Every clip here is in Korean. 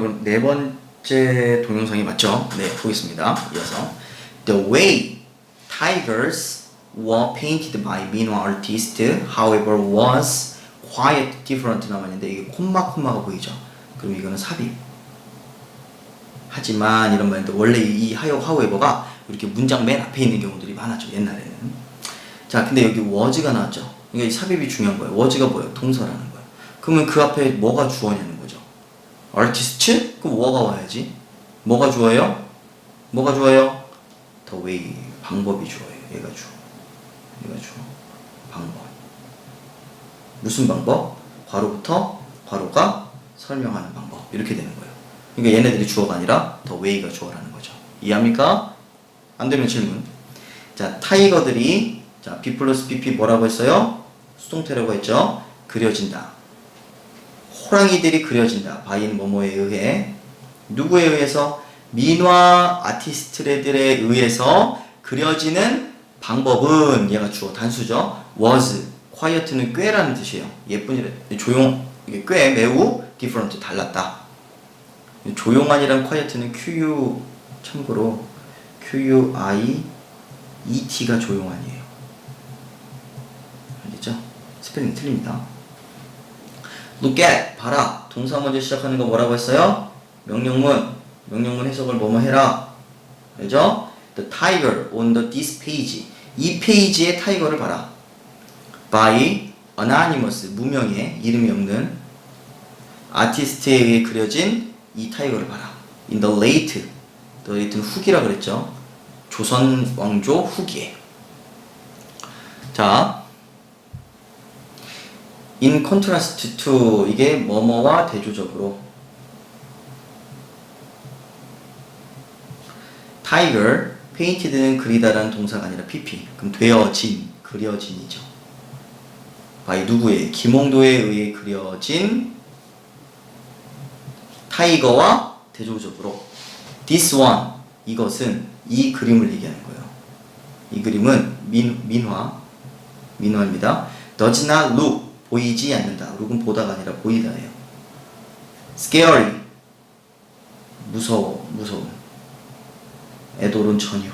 여러분 네 번째 동영상이 맞죠? 네, 보겠습니다. 이어서 The way tigers were painted by Minoa artist, however, was quite different 남았는데 이게 콤마 콤마가 보이죠? 그럼 이거는 삽입. 하지만 이런 말인데 원래 이 하여 however가 이렇게 문장 맨 앞에 있는 경우들이 많았죠 옛날에는. 자, 근데 여기 was가 나왔죠. 그러니까 이 삽입이 중요한 거예요. was가 뭐예요? 동사라는 거예요. 그러면 그 앞에 뭐가 주어냐는 거죠. Artist? 그럼 뭐가 와야지? 뭐가 주어요? 뭐가 주어요? the way 방법이 주어요. 얘가 주어. 얘가 주어. 방법. 무슨 방법? 괄호부터 괄호가 설명하는 방법. 이렇게 되는 거예요. 그러니까 얘네들이 주어가 아니라 the way가 주어라는 거죠. 이해합니까? 안 되면 질문. 자, 타이거들이 자, B 플러스 BP 뭐라고 했어요? 수동태라고 했죠? 그려진다. 호랑이들이 그려진다. 바인 뭐뭐에 의해 누구에 의해서 민화 아티스트들에 의해서 그려지는 방법은 얘가 주어 단수죠. was quiet는 꽤라는 뜻이에요. 예쁜이래 조용 이게 꽤 매우 different 달랐다. 조용한이랑 quiet는 QU 참고로 QUI ET가 조용한이에요. 알겠죠? 스펠링 틀립니다. Look at 봐라. 동사 먼저 시작하는 거 뭐라고 했어요? 명령문. 명령문 해석을 뭐뭐 해라. 알죠? the tiger on the this page. 이 페이지의 타이거를 봐라. by anonymous 무명의 이름이 없는 아티스트에 의해 그려진 이 타이거를 봐라. in the late the late는 후기라 그랬죠? 조선 왕조 후기에. 자 in contrast to 이게 뭐뭐와 대조적으로. Tiger painted는 그리다라는 동사가 아니라 pp 그럼 되어진 그려진이죠. by 누구의 김홍도에 의해 그려진 타이거와 대조적으로. This one 이것은 이 그림을 얘기하는 거예요. 이 그림은 민, 민화 민화입니다. Does not look 보이지 않는다. look은 보다가 아니라 보이다예요. scary 무서워 무서운 애돌은 전혀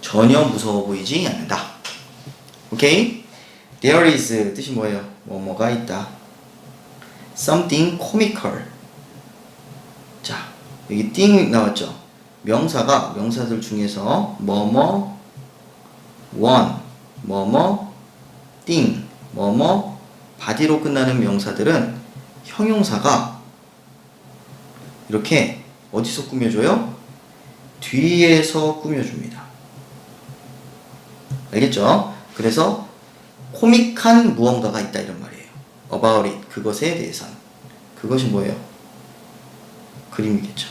전혀 무서워 보이지 않는다. 오케이? There is 뜻이 뭐예요? 뭐뭐가 있다. Something comical. 자 여기 띵 나왔죠. 명사가 명사들 중에서 뭐뭐 one 뭐뭐 띵 뭐뭐 바디로 끝나는 명사들은 형용사가 이렇게 어디서 꾸며줘요? 뒤에서 꾸며줍니다. 알겠죠? 그래서 코믹한 무언가가 있다 이런 말이에요. about it 그것에 대해서는 그것이 뭐예요? 그림이겠죠.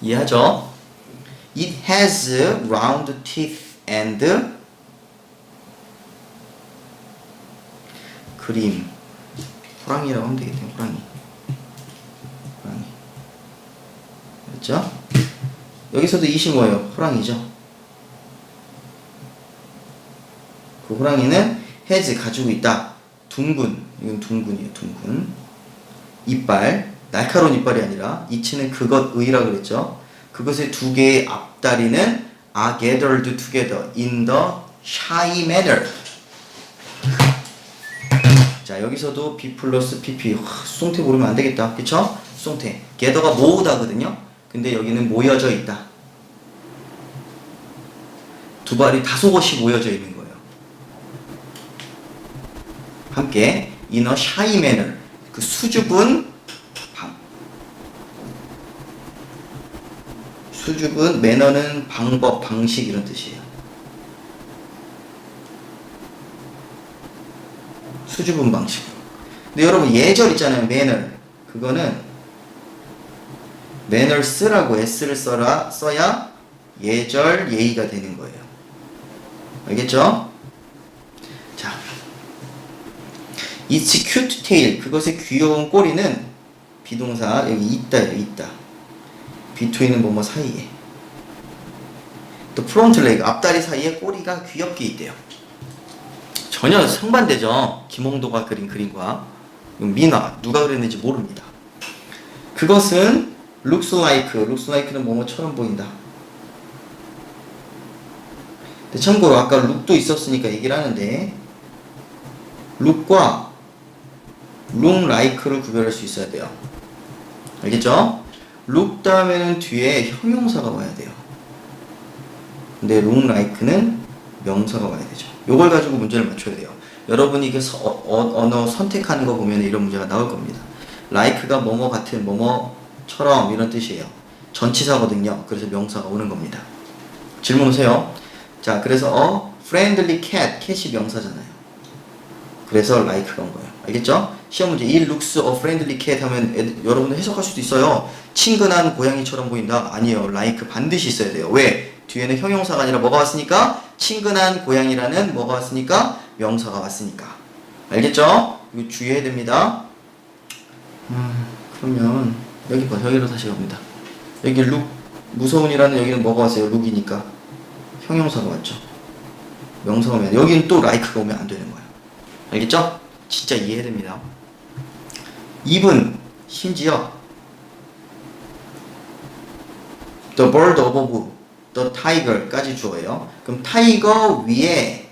이해하죠? It has round teeth and 그림. 호랑이라고 하면 되겠네요 호랑이. 호랑이. 그렇죠? 여기서도 이시 뭐예요? 호랑이죠? 그 호랑이는 has 가지고 있다. 둥근. 이건 둥근이에요 둥근. 이빨. 날카로운 이빨이 아니라 이치는 그것의라 그랬죠? 그것의 두 개의 앞다리는 are gathered together in the shy manner 자 여기서도 B 플러스 PP 하, 수동태 모르면 안 되겠다. 그쵸? 수동태. gather가 모으다거든요. 근데 여기는 모여져 있다. 두 발이 다소곳이 모여져 있는 거예요. 함께. Shy manner. 그 수줍은 방. 수줍은 매너는 방법 방식 이런 뜻이에요 수줍은 방식으로. 근데 여러분 예절 있잖아요. manner. 그거는 manners라고 s를 써라 써야 예절 예의가 되는 거예요. 알겠죠? 자, its cute tail 그것의 귀여운 꼬리는 비동사 여기 있다예요. 있다. between은 뭐뭐 사이에. 또 front leg 앞다리 사이에 꼬리가 귀엽게 있대요. 전혀 상반되죠. 김홍도가 그린 그림과 민화 누가 그랬는지 모릅니다. 그것은 looks like looks like는 뭐뭐처럼 보인다. 근데 참고로 아까 look도 있었으니까 얘기를 하는데 look과 look like를 구별할 수 있어야 돼요. 알겠죠? look 다음에는 뒤에 형용사가 와야 돼요. 근데 look like는 명사가 와야 되죠. 요걸 가지고 문제를 맞춰야 돼요. 여러분이 이게 서- 어, 어, 언어 선택하는 거 보면 이런 문제가 나올 겁니다. like가 뭐뭐 같은 뭐뭐처럼 이런 뜻이에요. 전치사거든요. 그래서 명사가 오는 겁니다. 질문 오세요. 자, 그래서 어 friendly cat, cat이 명사잖아요. 그래서 like가 온 거예요. 알겠죠? 시험 문제 이 looks a friendly cat 하면 애들, 여러분들 해석할 수도 있어요. 친근한 고양이처럼 보인다. 아니에요. like 반드시 있어야 돼요. 왜? 뒤에는 형용사가 아니라 뭐가 왔으니까 친근한 고양이라는 뭐가 왔으니까 명사가 왔으니까. 알겠죠? 이거 주의해야 됩니다. 음, 그러면 여기 봐. 여기로 다시 갑니다. 여기 룩 무서운이라는 여기는 뭐가 왔어요? 룩이니까 형용사가 왔죠. 명사가 오면 여기는 또 like가 오면 안 되는 거예요. 알겠죠? 진짜 이해해야 됩니다. 2분 심지어 the bird above the tiger까지 주어예요. 그럼 타이거 위에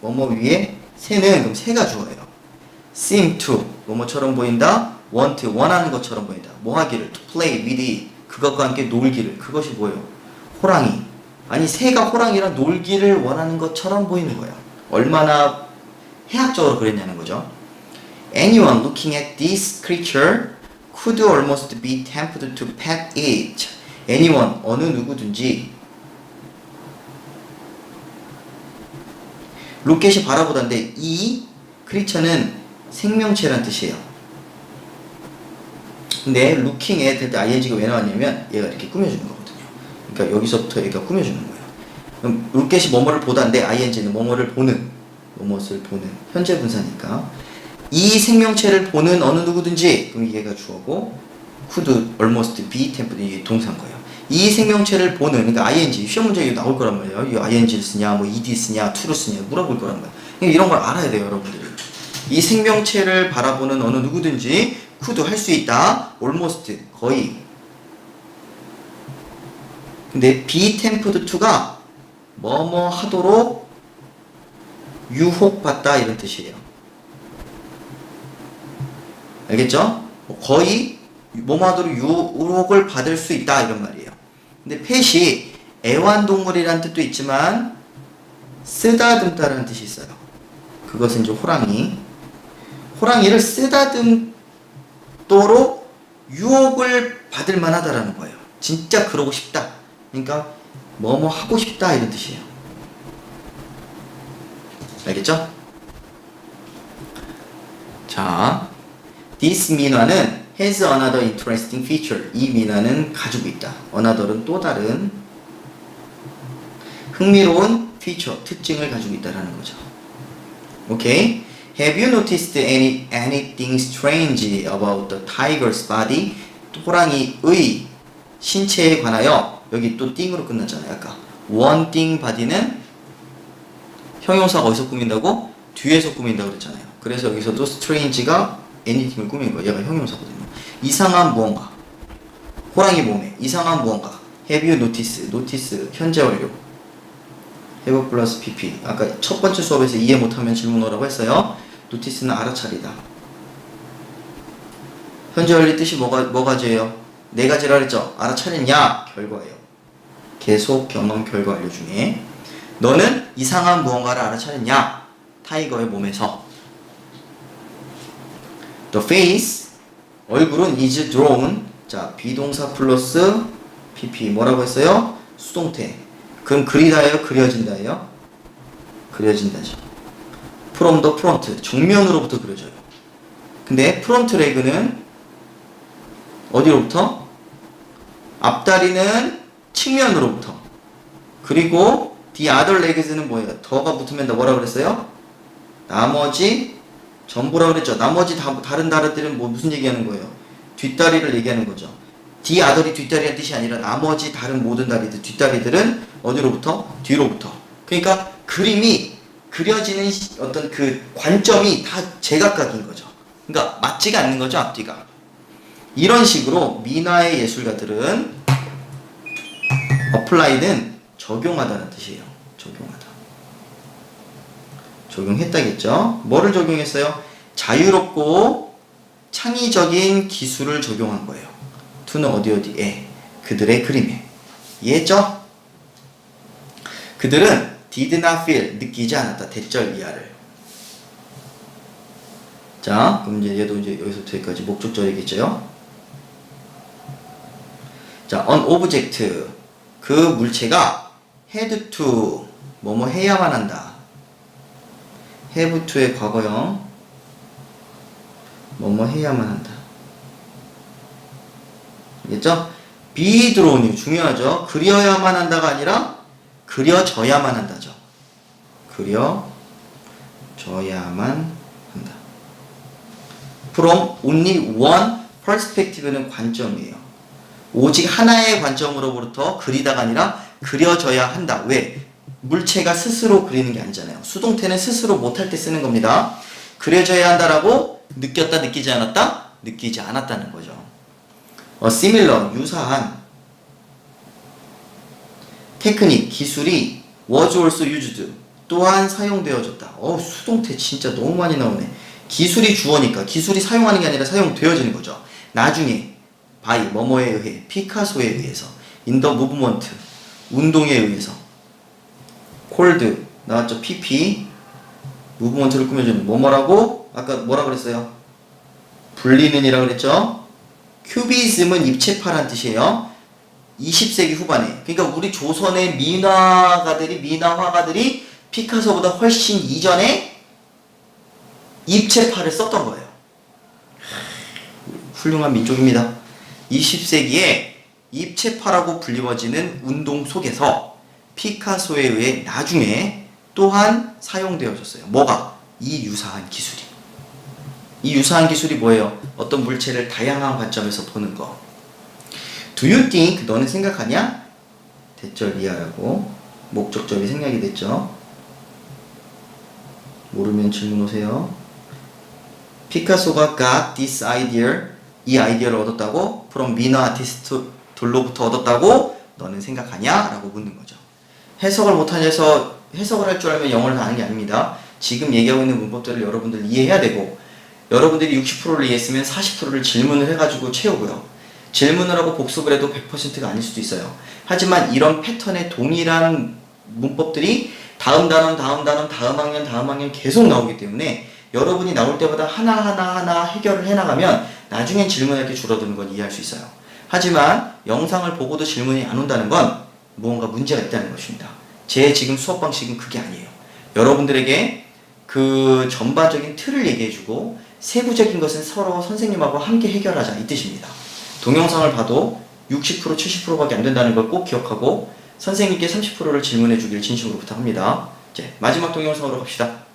뭐뭐 위에 새는 그럼 새가 주어예요. seem to 뭐뭐처럼 보인다. want 원하는 것처럼 보인다. 뭐 하기를 to play with it 그것과 함께 놀기를 그것이 뭐예요? 호랑이 아니 새가 호랑이랑 놀기를 원하는 것처럼 보이는 거예요. 얼마나 해학적으로 그랬냐는 거죠. Anyone looking at this creature could almost be tempted to pet it. Anyone 어느 누구든지 로켓이 바라보다인데 이 크리처는 생명체란 뜻이에요. 근데 루킹에 될때 ing가 왜 나왔냐면 얘가 이렇게 꾸며주는 거거든요. 그러니까 여기서부터 얘가 꾸며주는 거예요. 그럼 루켓이 뭐뭐를 보다인데 ing는 뭐뭐를 보는 뭐뭇을 보는 현재 분사니까 이 생명체를 보는 어느 누구든지 그럼 얘가 주어고 could almost be 이게 동사인 거예요. 이 생명체를 보는 그러니까 ing 시험 문제에 나올 거란 말이에요. 이 ing를 쓰냐 뭐 ed 쓰냐 to를 쓰냐 물어볼 거란 말이에요. 그러니까 이런 걸 알아야 돼요, 여러분들이. 이 생명체를 바라보는 어느 누구든지 could 할 수 있다. almost 거의. 근데 be tempted to가 뭐뭐 하도록 유혹받다 이런 뜻이에요. 알겠죠? 뭐 거의 뭐뭐 하도록 유혹을 받을 수 있다 이런 말이에요. 근데 펫이 애완동물이라는 뜻도 있지만 쓰다듬다라는 뜻이 있어요. 그것은 이제 호랑이. 호랑이를 쓰다듬도록 유혹을 받을 만하다라는 거예요. 진짜 그러고 싶다. 그러니까 뭐뭐 하고 싶다 이런 뜻이에요. 알겠죠? 자, this 민화는 has another interesting feature. 이 민화는 가지고 있다. another은 또 다른 흥미로운 feature, 특징을 가지고 있다라는 거죠. 오케이? Have you noticed any anything strange about the tiger's body? 호랑이의 신체에 관하여 여기 또 띵으로 끝났잖아요. 아까 one thing body는 형용사가 어디서 꾸민다고? 뒤에서 꾸민다고 그랬잖아요. 그래서 여기서도 strange가 anything을 꾸민 거예요. 얘가 형용사거든요. 이상한 무언가. 호랑이 몸에 이상한 무언가. Have you noticed? notice 현재 완료. have 플러스 pp. 아까 첫 번째 수업에서 이해 못하면 질문 오라고 했어요. notice는 알아차리다. 현재 완료 뜻이 뭐가 뭐 가지예요? 네 가지라 그랬죠. 알아차렸냐? 결과예요. 계속 경험 결과 완료 중에 너는 이상한 무언가를 알아차렸냐? 타이거의 몸에서. The face, 얼굴은 is drawn. 자, 비동사 플러스 pp 뭐라고 했어요? 수동태. 그럼 그리다예요? 그려진다예요? 그려진다죠. From the front, 정면으로부터 그려져요. 근데 프론트 레그는 어디로부터? 앞다리는 측면으로부터. 그리고 the other legs는 뭐예요? 더가 붙으면 더 뭐라 그랬어요? 나머지 전부라 그랬죠. 나머지 다, 다른 다리들은 뭐 무슨 얘기하는 거예요? 뒷다리를 얘기하는 거죠. 뒤 아들이 뒷다리의 뜻이 아니라 나머지 다른 모든 다리들 뒷다리들은 어디로부터? 뒤로부터. 그러니까 그림이 그려지는 시- 어떤 그 관점이 다 제각각인 거죠. 그러니까 맞지가 않는 거죠 앞뒤가. 이런 식으로 민화의 예술가들은 어플라이는 적용하다는 뜻이에요. 적용하다. 적용했다겠죠? 뭐를 적용했어요? 자유롭고 창의적인 기술을 적용한 거예요. 투는 어디 어디에 그들의 그림에 이해했죠? 그들은 did not feel 느끼지 않았다 대절 이하를 자 그럼 이제 얘도 이제 여기서부터 여기까지 목적절이겠죠? 자 on object 그 물체가 had to 뭐뭐 해야만 한다 have to의 과거형 뭐뭐 해야만 한다 알겠죠? be drawn 중요하죠. 그려야만 한다가 아니라 그려져야만 한다죠. 그려져야만 한다. From only one perspective는 관점이에요. 오직 하나의 관점으로부터 그리다가 아니라 그려져야 한다. 왜? 물체가 스스로 그리는 게 아니잖아요. 수동태는 스스로 못할 때 쓰는 겁니다. 그려져야 한다라고 느꼈다, 느끼지 않았다? 느끼지 않았다는 거죠. 어, similar, 유사한 테크닉, 기술이 was also used, 또한 사용되어졌다. 어 수동태 진짜 너무 많이 나오네. 기술이 주어니까 기술이 사용하는 게 아니라 사용되어지는 거죠. 나중에 by 뭐뭐에 의해 피카소에 의해서 the movement 운동에 의해서 콜드 나왔죠 PP 무브먼트를 꾸며주는 뭐뭐라고 아까 뭐라 그랬어요? 불리는이라 그랬죠? 큐비즘은 입체파란 뜻이에요. 20세기 후반에 그러니까 우리 조선의 민화가들이 민화 화가들이 피카소보다 훨씬 이전에 입체파를 썼던 거예요. 훌륭한 민족입니다. 20세기에 입체파라고 불리워지는 운동 속에서 피카소에 의해 나중에 또한 사용되어졌어요. 뭐가? 이 유사한 기술이. 이 유사한 기술이 뭐예요? 어떤 물체를 다양한 관점에서 보는 거. Do you think 너는 생각하냐? 대절 이하라고 목적절이 생략이 됐죠. 모르면 질문 오세요. 피카소가 got this idea 이 아이디어를 얻었다고 from 미너 아티스트들로부터 얻었다고 너는 생각하냐? 라고 묻는 거죠. 해석을 못하면서 해석을 할 줄 알면 영어를 다 아는 게 아닙니다. 지금 얘기하고 있는 문법들을 여러분들 이해해야 되고 여러분들이 60%를 이해했으면 40%를 질문을 해가지고 채우고요. 질문을 하고 복습을 해도 100%가 아닐 수도 있어요. 하지만 이런 패턴의 동일한 문법들이 다음 단원, 다음 단원, 다음 학년, 다음 학년 계속 나오기 때문에 여러분이 나올 때마다 하나하나 하나 해결을 해나가면 나중엔 질문할 게 줄어드는 건 이해할 수 있어요. 하지만 영상을 보고도 질문이 안 온다는 건 무언가 문제가 있다는 것입니다. 제 지금 수업 방식은 그게 아니에요. 여러분들에게 그 전반적인 틀을 얘기해주고 세부적인 것은 서로 선생님하고 함께 해결하자 이 뜻입니다. 동영상을 봐도 60% 70%밖에 안 된다는 걸 꼭 기억하고 선생님께 30%를 질문해 주길 진심으로 부탁합니다. 이제 마지막 동영상으로 갑시다.